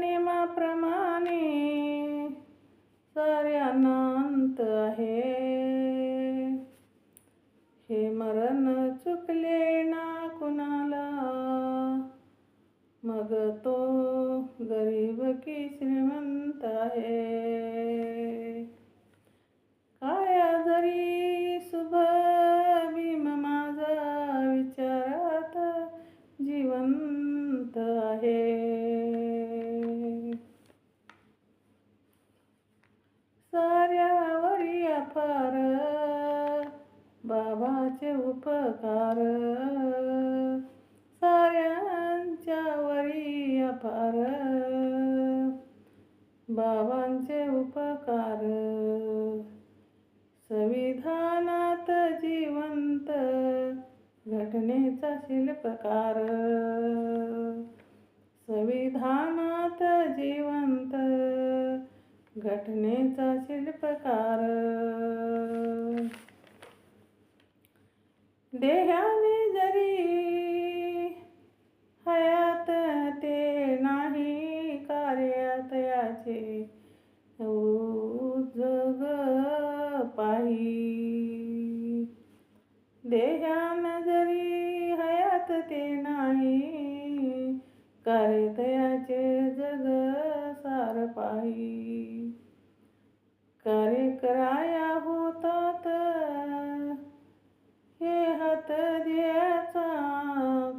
नियमाप्रमाणे साऱ्यांना आहे. हे मरण चुकले ना कुणाला? मग तो गरीब की श्रीमंत आहे. साऱ्यावरी अपार बाबाचे उपकार साऱ्यांच्या वरी अपार बाबांचे उपकार. संविधानात जिवंत घटनेचा शिल्पकार. संविधानात जिवंत घटनेचा शिल्पकार. देहाने जरी हयात ते नाही कार्यात याचे जग पाही. देहान जरी हयात ते नाही कार्य जग सार पाही. कार्य कराया होतात हे हात द्याचा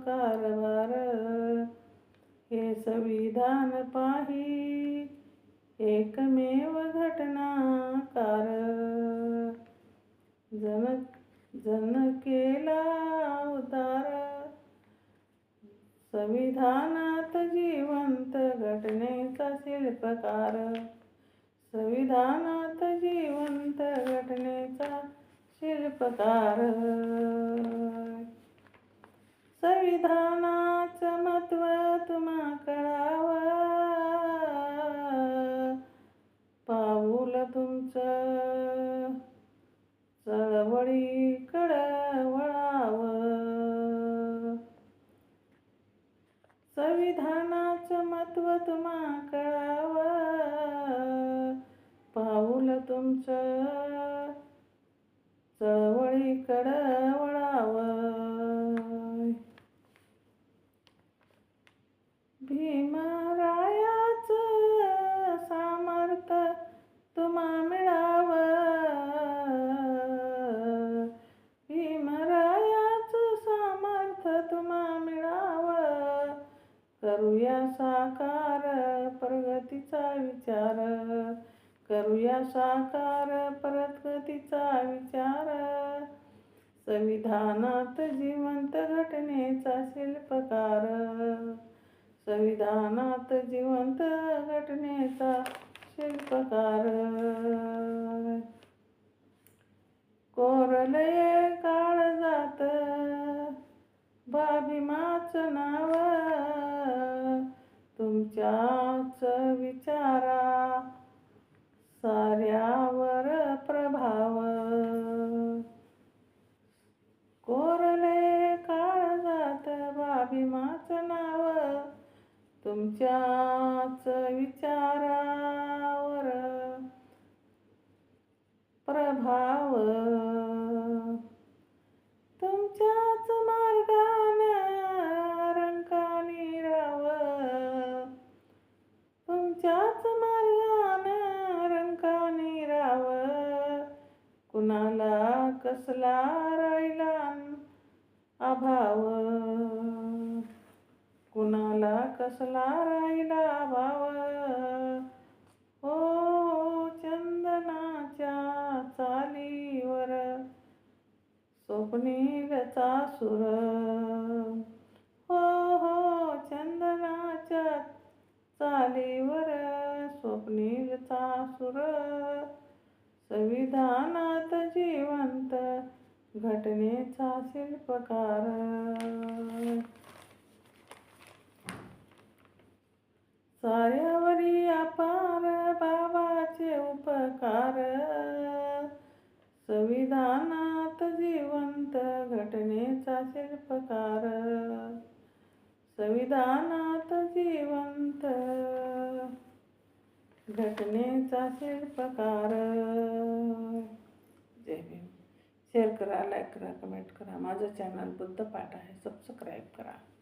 कारभार. हे संविधान पाही एकमेव घटनाकार. जन जन केला उतार संविधानात जिवंत घटनेचा शिल्पकार. संविधानात जिवंत घटनेचा शिल्पकार संविधानाचं महत्त्व तुम्हा कळावं. पाऊल तुमचं चळवळी वळावं संविधानाचं महत्त्व तुम्हा कळावं. पाऊल तुमचं चळवळीकडं वळावं भीमरायाच सामर्थ्य तुम्हा मिळावं. भीमरायाचं सामर्थ्य तुम्हा मिळावं. करूया साकार प्रगतीचा विचार. करूया साकार परतगतीचा विचार. संविधानात जिवंत घटनेचा शिल्पकार. संविधानात जिवंत घटनेचा शिल्पकार. कोरलय काळ जात बाभीमाचं नाव. तुमच्याच विचारा. स्वाभिमाचं नाव तुमच्याच विचारावर. प्रभाव. तुमच्याच मार्गान रंकानी राव तुमच्याच मार्गान रंकानी राव कुणाला कसला राहिला अभाव? कसला राहिला भाव. हो चंदनाच्या चालीवर स्वप्नीलचा सुर. हो हो चंदनाच्या चालीवर स्वप्नीलचा सुर. संविधानात जिवंत घटनेचा शिल्पकार. साऱ्यावरी अपार बाबाचे उपकार. संविधानात जिवंत घटनेचा शिल्पकार. संविधानात जिवंत घटनेचा शिल्पकार. जय भीम. शेअर करा लाईक करा कमेंट करा. माझं चॅनल बुद्ध पाठ आहे. सबस्क्राईब करा.